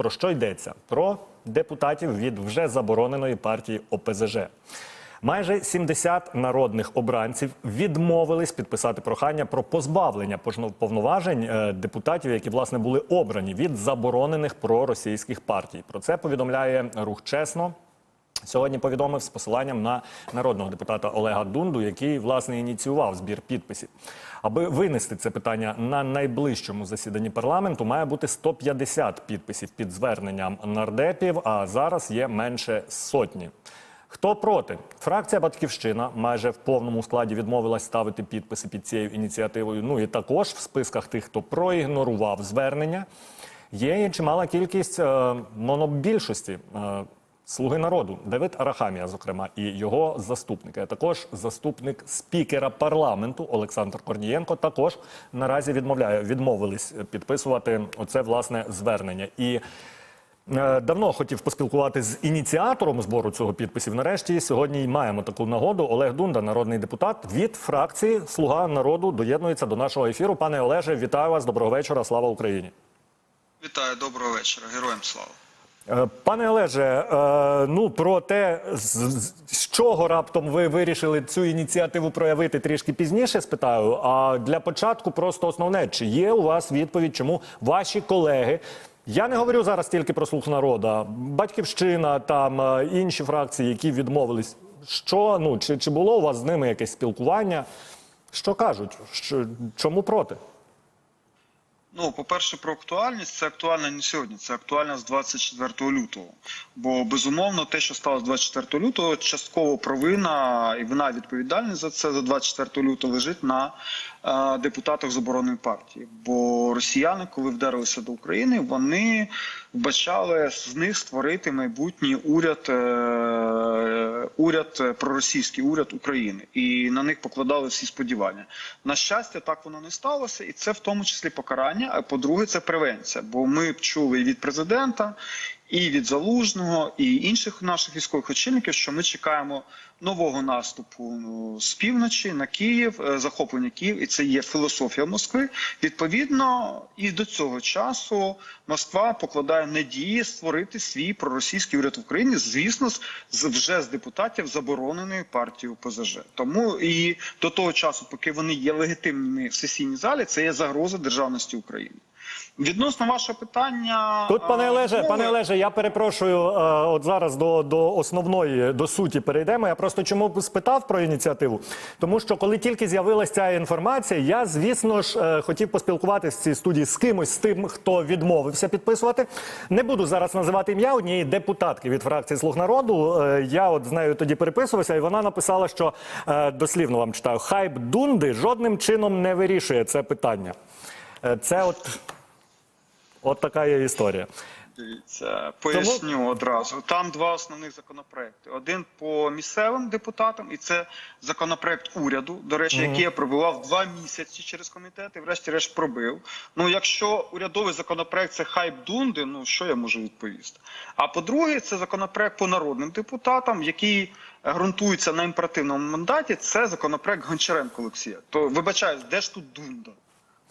Про що йдеться? Про депутатів від вже забороненої партії ОПЗЖ. Майже 70 народних обранців відмовились підписати прохання про позбавлення повноважень е, депутатів, які власне були обрані від заборонених проросійських партій. Про це повідомляє рух чесно. Сьогодні повідомив з посиланням на народного депутата Олега Дунду, який власне ініціював збір підписів. Аби винести це питання на найближчому засіданні парламенту, має бути 150 підписів під зверненням нардепів. А зараз є менше сотні. Хто проти? Фракція Батьківщина майже в повному складі відмовилась ставити підписи під цією ініціативою. Ну і також в списках тих, хто проігнорував звернення, є чимала кількість е, монобільшості. Е, Слуги народу Давид Арахамія, зокрема, і його заступники, а також заступник спікера парламенту Олександр Корнієнко, також наразі відмовляє відмовились підписувати оце власне звернення. І е, давно хотів поспілкувати з ініціатором збору цього підписів. Нарешті сьогодні маємо таку нагоду. Олег Дунда, народний депутат від фракції Слуга народу, доєднується до нашого ефіру. Пане Олеже, вітаю вас. Доброго вечора. Слава Україні. Вітаю, доброго вечора. Героям слава. Е, Пане Олеже, е, ну про те, з, чого раптом ви вирішили цю ініціативу проявити трішки пізніше, спитаю. А для початку просто основне, чи є у вас відповідь, чому ваші колеги? Я не говорю зараз тільки про слух народу, батьківщина, там е, інші фракції, які відмовились. Що ну чи, чи було у вас з ними якесь спілкування? Що кажуть? Що, чому проти? Ну, по-перше, про актуальність це актуально не сьогодні, це актуально з 24 лютого. Бо безумовно, те, що сталося 24 лютого, частково провина і вина відповідальність за це за 24 лютого лежить на е, депутатах забороненої партії. Бо росіяни, коли вдарилися до України, вони вбачали з них створити майбутній уряд, е, уряд е, проросійський уряд України, і на них покладали всі сподівання. На щастя, так воно не сталося, і це в тому числі покарання. А по-друге, це превенція. Бо ми чули і від президента, і від залужного, і інших наших військових очільників, що ми чекаємо нового наступу ну, з півночі на Київ, е, захоплення Київ, і це є філософія Москви. Відповідно, і до цього часу Москва покладає надії створити свій проросійський уряд в Україні, звісно, з- вже з депутатів забороненої партії ОПЗЖ. Тому і до того часу, поки вони є легітимними в сесійній залі, це є загроза державності України. Відносно вашого питання, Тут, пане е, Олеже, пане Олеже, я перепрошую. е, От зараз до, до основної до суті перейдемо. Я просто чому спитав про ініціативу? Тому що коли тільки з'явилася ця інформація, я звісно ж е, хотів поспілкуватися в цій студії з кимось з тим, хто відмовився підписувати. Не буду зараз називати ім'я однієї депутатки від фракції Слуг народу. Я от з нею тоді переписувався, і вона написала, що дослівно вам читаю: хайп Дунди жодним чином не вирішує це питання. Це от, от така є історія. Дивіться, поясню одразу. Там два основних законопроекти: один по місцевим депутатам, і це законопроект уряду, до речі, який я пробивав два місяці через комітет і врешті-решт пробив. Ну, якщо урядовий законопроект це хайп дунди, ну що я можу відповісти? А по-друге, це законопроект по народним депутатам, який ґрунтується на імперативному мандаті. Це законопроект Гончаренко Олексія. То вибачаюсь, де ж тут дунда?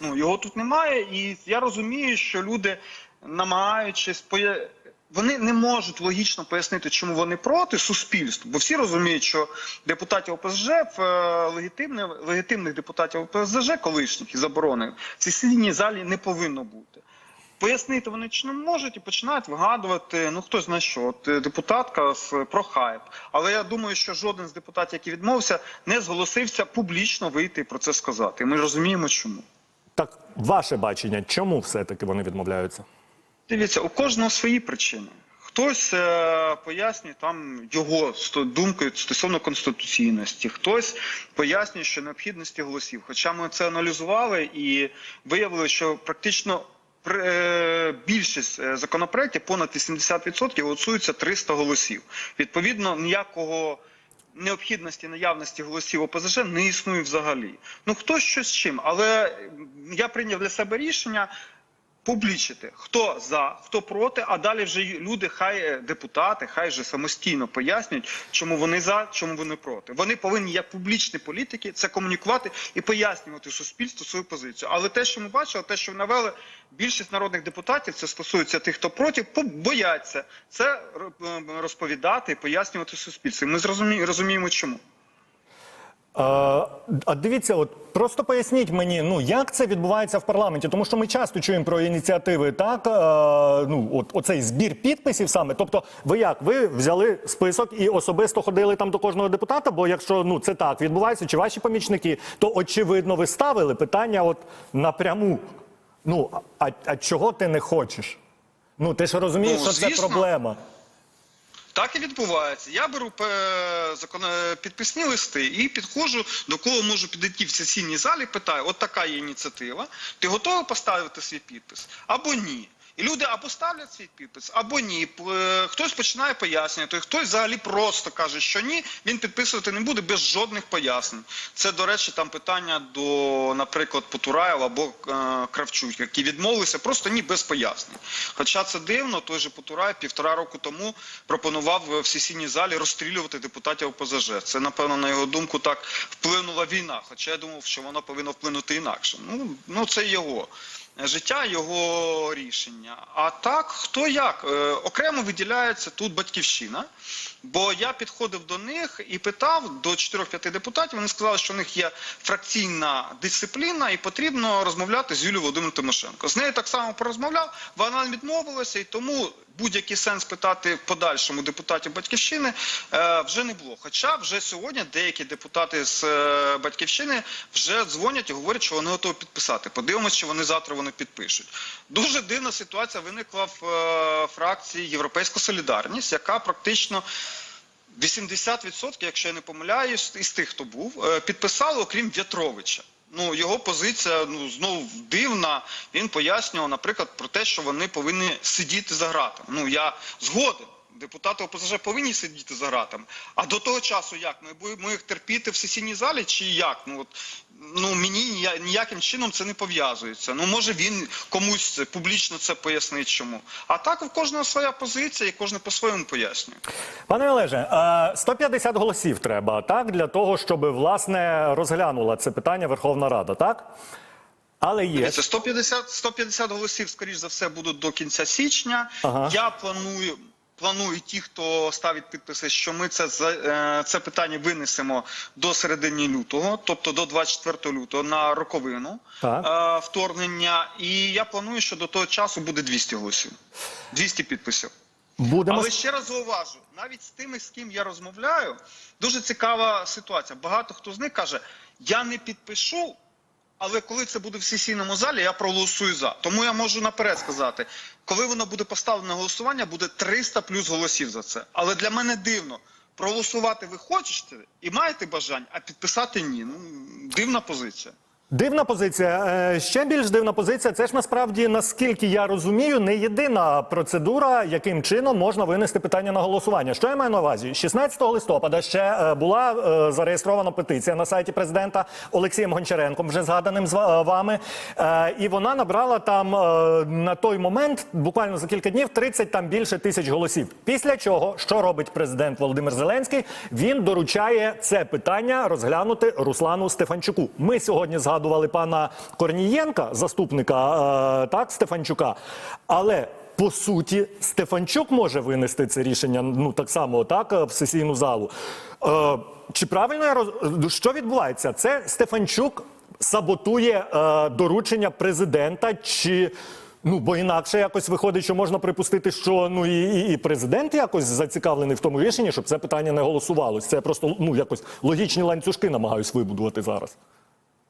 Ну його тут немає, і я розумію, що люди, намагаючись поя... вони не можуть логічно пояснити, чому вони проти суспільству, бо всі розуміють, що депутатів ОПЗЖ е, легітимних, легітимних депутатів ОПЗЖ, колишніх і заборонених, в сесійній залі не повинно бути. Пояснити вони чи не можуть і починають вигадувати. Ну хто знає що, от е, депутатка з про хайп. Але я думаю, що жоден з депутатів, який відмовився, не зголосився публічно вийти і про це сказати. І ми розуміємо, чому. Так, ваше бачення, чому все-таки вони відмовляються? Дивіться, у кожного свої причини. Хтось е, пояснює там його думкою стосовно конституційності, хтось пояснює, що необхідності голосів. Хоча ми це аналізували і виявили, що практично е, більшість е, законопроєктів, понад 80% голосуються 300 голосів. Відповідно, ніякого. Необхідності наявності голосів ОПЗЖ не існує взагалі. Ну хто що з чим, але я прийняв для себе рішення публічити, хто за, хто проти, а далі вже люди, хай е, депутати, хай же самостійно пояснюють, чому вони за, чому вони проти. Вони повинні, як публічні політики, це комунікувати і пояснювати суспільству свою позицію. Але те, що ми бачили, те, що навели, більшість народних депутатів, це стосується тих, хто проти, бояться це розповідати і пояснювати суспільству. Ми зрозумі- розуміємо, чому. А, а дивіться, от просто поясніть мені, ну як це відбувається в парламенті, тому що ми часто чуємо про ініціативи, так а, ну от оцей збір підписів саме. Тобто, ви як ви взяли список і особисто ходили там до кожного депутата? Бо якщо ну це так відбувається, чи ваші помічники, то очевидно ви ставили питання от напряму. Ну а, а чого ти не хочеш? Ну ти ж розумієш, Ну, що це проблема. Так і відбувається. Я беру е, підписні листи і підходжу до кого можу підійти в сесійній залі. Питаю: от така є ініціатива. Ти готовий поставити свій підпис або ні? І люди або ставлять свій підпис, або ні. Е, Хтось починає пояснювати, хтось взагалі просто каже, що ні, він підписувати не буде без жодних пояснень. Це, до речі, там питання до, наприклад, Потураєва або е, Кравчук, які відмовилися просто ні без пояснень. Хоча це дивно, той же Потураєв півтора року тому пропонував в сесійній залі розстрілювати депутатів ОПЗЖ. Це, напевно, на його думку, так вплинула війна. Хоча я думав, що вона повинна вплинути інакше. Ну, ну це його життя, його рішення. А так, хто як? Е, окремо виділяється тут батьківщина. Бо я підходив до них і питав до 4-5 депутатів. Вони сказали, що в них є фракційна дисципліна, і потрібно розмовляти з Юлією Володимиром Тимошенко. З нею так само порозмовляв. Вона відмовилася, і тому будь-який сенс питати в подальшому депутатів батьківщини е, вже не було. Хоча вже сьогодні деякі депутати з е, батьківщини вже дзвонять і говорять, що вони готові підписати. Подивимось, чи вони завтра вони підпишуть. Дуже дивна ситуація виникла в е, фракції Європейська Солідарність, яка практично 80%, якщо я не помиляюсь, із тих, хто був, підписали, окрім В'ятровича. Ну, його позиція ну знову дивна. Він пояснював, наприклад, про те, що вони повинні сидіти за гратами. Ну я згоден. Депутати ОПЗЖ повинні сидіти за гратами. А до того часу як? Ми будемо їх терпіти в сесійній залі чи як? Ну от ну мені ніяким чином це не пов'язується. Ну може він комусь публічно це пояснить чому. А так у кожного своя позиція, і кожен по-своєму пояснює. Пане Олеже, е, 150 голосів треба так для того, щоб власне розглянула це питання Верховна Рада, так? Але є Це 150, 150 голосів, скоріш за все, будуть до кінця січня. Ага. Я планую. Планую ті, хто ставить підписи, що ми це е, це питання винесемо до середини лютого, тобто до 24 лютого на роковину Так. е, вторгнення. І я планую, що до того часу буде 200 голосів, 200 підписів. будемо Але ще раз зауважу, навіть з тими, з ким я розмовляю, дуже цікава ситуація. Багато хто з них каже: я не підпишу, але коли це буде в сесійному залі, я проголосую за. Тому я можу наперед сказати, коли воно буде поставлено на голосування, буде 300 плюс голосів за це. Але для мене дивно. Проголосувати ви хочете і маєте бажання, а підписати ні. Ну дивна позиція. Дивна позиція. Е, Ще більш дивна позиція. Це ж насправді, наскільки я розумію, не єдина процедура, яким чином можна винести питання на голосування. Що я маю на увазі? 16 листопада ще е, була е, зареєстрована петиція на сайті президента Олексієм Гончаренком, вже згаданим з вами. І вона набрала там на той момент, буквально за кілька днів, 30 там більше тисяч голосів. Після чого, що робить президент Володимир Зеленський? Він доручає це питання розглянути Руслану Стефанчуку. Ми сьогодні згадували пана Корнієнка, заступника е, так Стефанчука. Але по суті, Стефанчук може винести це рішення ну так само, так е, в сесійну залу. Е, чи правильно я роз... що відбувається? Це Стефанчук саботує е, доручення президента, чи ну бо інакше якось виходить, що можна припустити, що ну і, і, і президент якось зацікавлений в тому рішенні, щоб це питання не голосувалось. Це просто ну якось логічні ланцюжки намагаюсь вибудувати зараз.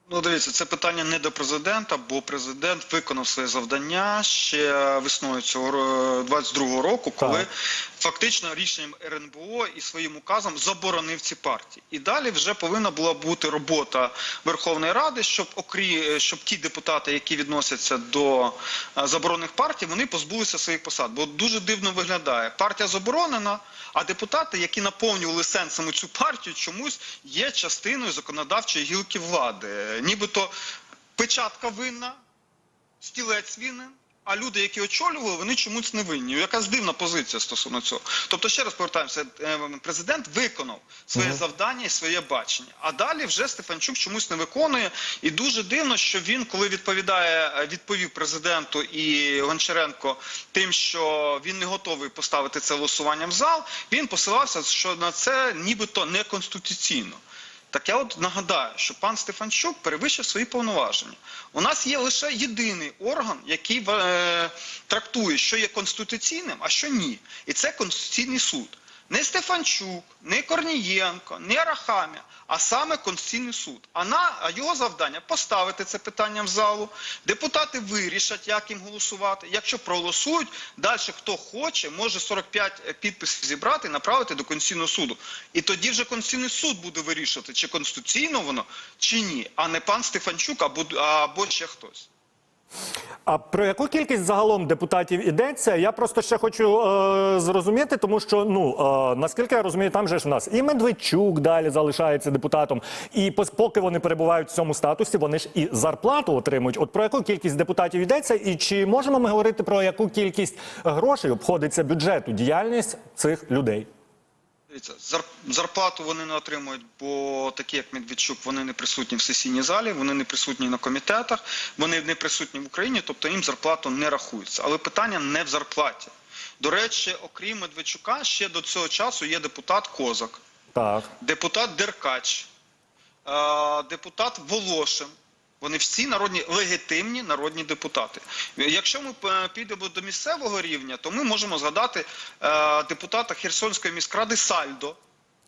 Ну, дивіться, це питання не до президента, бо президент виконав своє завдання ще весною цього ро- 22-го року, коли Так. фактично рішенням РНБО і своїм указом заборонив ці партії. І далі вже повинна була бути робота Верховної Ради, щоб окрі, щоб ті депутати, які відносяться до е, заборонених партій, вони позбулися своїх посад. Бо дуже дивно виглядає. Партія заборонена, а депутати, які наповнювали сенсом цю партію, чомусь є частиною законодавчої гілки влади. Нібито печатка винна, стілець винен, А люди, які очолювали, вони чомусь не винні. Якась дивна позиція стосовно цього. Тобто, ще раз повертаємося, е, президент виконав своє завдання і своє бачення. А далі вже Стефанчук чомусь не виконує. І дуже дивно, що він, коли відповідає, е, відповів президенту і Гончаренко тим, що він не готовий поставити це голосуванням в зал, він посилався, що на це нібито неконституційно. Так я от нагадаю, що пан Стефанчук перевищив свої повноваження. У нас є лише єдиний орган, який е, трактує, що є конституційним, а що ні. І це Конституційний суд. Не Стефанчук, не Корнієнко, не Арахамія, а саме Конституційний суд. А на його завдання поставити це питання в залу. Депутати вирішать, як їм голосувати. Якщо проголосують, далі хто хоче, може 45 підписів зібрати і направити до Конституційного суду. І тоді вже Конституційний суд буде вирішувати, чи конституційно воно, чи ні, а не пан Стефанчук або, або ще хтось. А про яку кількість загалом депутатів йдеться? Я просто ще хочу е, зрозуміти, тому що ну е, наскільки я розумію, там же ж в нас і Медведчук далі залишається депутатом, і поки вони перебувають в цьому статусі, вони ж і зарплату отримують. От про яку кількість депутатів йдеться, і чи можемо ми говорити про яку кількість грошей обходиться бюджету діяльність цих людей? Дивіться, зарплату вони не отримують, бо такі як Медведчук, вони не присутні в сесійній залі, вони не присутні на комітетах, вони не присутні в Україні, тобто їм зарплату не рахується. Але питання не в зарплаті. До речі, окрім Медведчука, ще до цього часу є депутат Козак, Так. депутат Деркач, е, депутат Волошин. Вони всі народні легітимні народні депутати. Якщо ми е, підемо до місцевого рівня, то ми можемо згадати е, депутата Херсонської міськради Сальдо,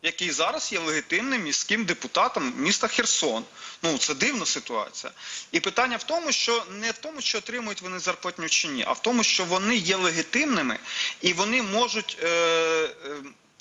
який зараз є легітимним міським депутатом міста Херсон. Ну це дивна ситуація. І питання в тому, що не в тому, що отримують вони зарплатню чи ні, а в тому, що вони є легітимними і вони можуть. Е,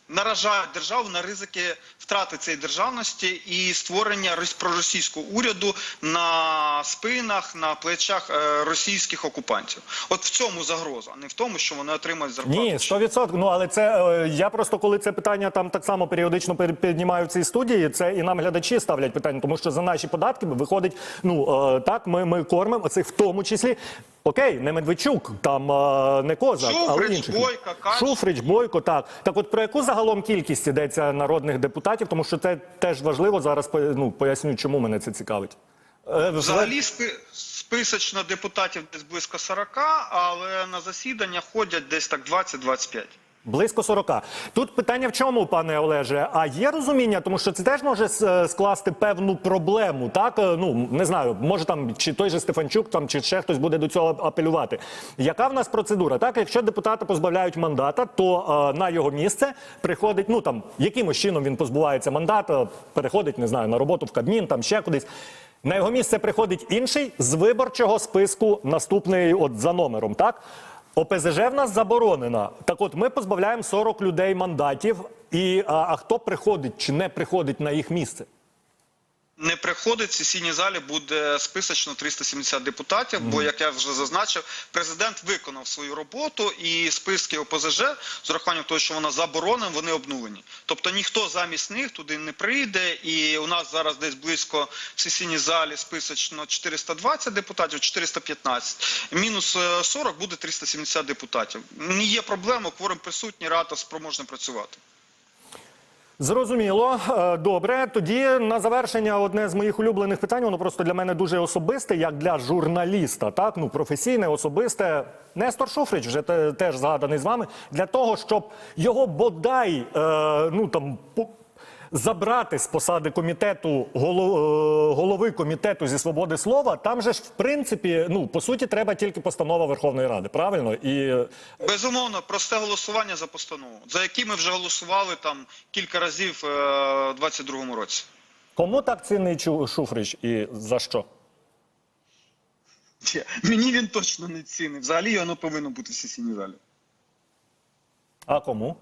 наражають державу на ризики втрати цієї державності і створення рос- проросійського уряду на спинах, на плечах е, російських окупантів. От в цьому загроза, а не в тому, що вони отримають зарплату. Ні, 100%. Ну але це е, я просто коли це питання там так само періодично пер- піднімаю в цій студії. Це і нам глядачі ставлять питання, тому що за наші податки виходить. Ну е, так, ми, ми кормимо цих в тому числі. Окей, не Медведчук, там е, не Козак, але Шуфрич. Бойко, Шуфрич, Бойко, так. Так, от про яку загалом кількість йдеться народних депутатів, тому що це теж важливо зараз. Ну поясню, чому мене це цікавить. Е, Взагалі спи- списочно депутатів десь близько 40, але на засідання ходять десь так 20-25. Близько 40. Тут питання в чому, пане Олеже? А є розуміння, тому що це теж може скласти певну проблему. Так, Е, ну не знаю, може там чи той же Стефанчук, там чи ще хтось буде до цього апелювати. Яка в нас процедура? Так, якщо депутата позбавляють мандата, то е, на його місце приходить. Ну там якимось чином він позбувається мандата, переходить, не знаю, на роботу в Кабмін, там ще кудись. На його місце приходить інший з виборчого списку, наступний от за номером. Так. ОПЗЖ в нас заборонена. Так от ми позбавляємо 40 людей мандатів. І а, а хто приходить чи не приходить на їх місце? Не приходить в сесійній залі буде списочно 370 депутатів. Бо як я вже зазначив, президент виконав свою роботу, і списки ОПЗЖ з урахуванням того, що вона заборонена, вони обнулені. Тобто ніхто замість них туди не прийде. І у нас зараз десь близько в сесійній залі списочно 420 депутатів, 415. Мінус е, 40 буде 370 депутатів. Не є проблема, кворум присутній, рада спроможна працювати. Зрозуміло. Е, Добре. Тоді на завершення одне з моїх улюблених питань. Воно просто для мене дуже особисте, як для журналіста. Так, ну професійне, особисте. Нестор Шуфрич вже те- теж згаданий з вами для того, щоб його бодай е, ну там. Забрати з посади комітету е, голови комітету зі свободи слова, там же ж в принципі, ну по суті, треба тільки постанова Верховної Ради, правильно? І е, Безумовно, просте голосування за постанову, за які ми вже голосували там кілька разів е, у 22-му році. кому так цінний Шуфрич і за що? Мені він точно не цінний. Взагалі не повинно бути в сесійній залі. А кому?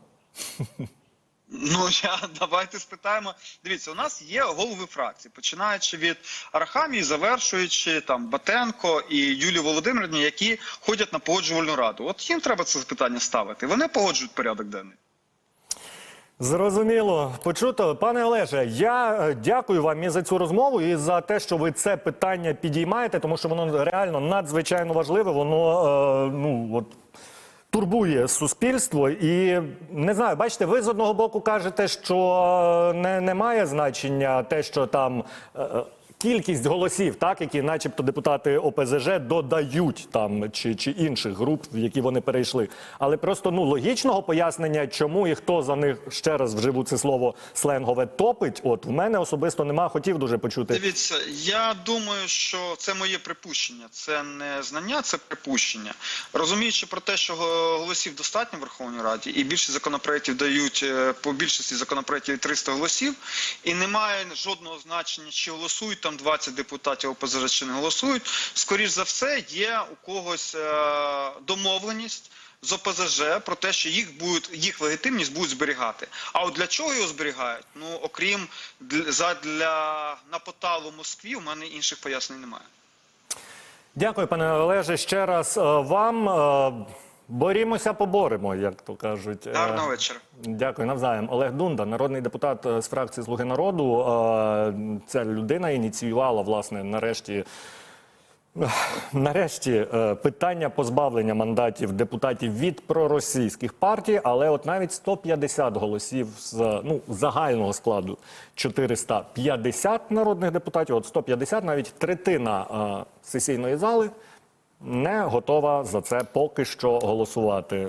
Ну я давайте спитаємо. Дивіться, у нас є голови фракцій, починаючи від Арахамії, завершуючи там Батенко і Юлії Володимирівні, які ходять на погоджувальну раду. От їм треба це питання ставити. Вони погоджують порядок денний. Зрозуміло, почуто. Пане Олеже, я е, дякую вам і за цю розмову і за те, що ви це питання підіймаєте, тому що воно реально надзвичайно важливе. Воно е, ну от. Турбує суспільство. І не знаю, бачите, ви з одного боку кажете, що е, не, не має значення те, що там е, е, кількість голосів, так які, начебто, депутати ОПЗЖ додають там чи, чи інших груп, в які вони перейшли. Але просто ну логічного пояснення, чому і хто за них ще раз вживу це слово сленгове топить. От в мене особисто нема, хотів дуже почути. Дивіться, я думаю, що це моє припущення. Це не знання, це припущення. Розуміючи про те, що голосів достатньо в Верховній Раді, і більшість законопроєктів дають е, по більшості законопроєктів 300 голосів, і немає жодного значення, чи голосують там 20 депутатів ОПЗЖ, чи не голосують. Скоріш за все, є у когось е, домовленість. З ОПЗЖ про те, що їх будуть їх легітимність будуть зберігати. А от для чого його зберігають? Ну окрім для задля напоталу Москві, у мене інших пояснень немає. Дякую, пане Олеже. Ще раз е, вам е, борімося, поборемо, як то кажуть. Е, Гарного вечора. Дякую навзаєм. Олег Дунда, народний депутат е, з фракції Слуги народу. Е, Ця людина ініціювала власне нарешті. Нарешті е, питання позбавлення мандатів депутатів від проросійських партій, але от навіть 150 голосів з ну загального складу 450 народних депутатів, от 150, навіть третина е, сесійної зали не готова за це поки що голосувати.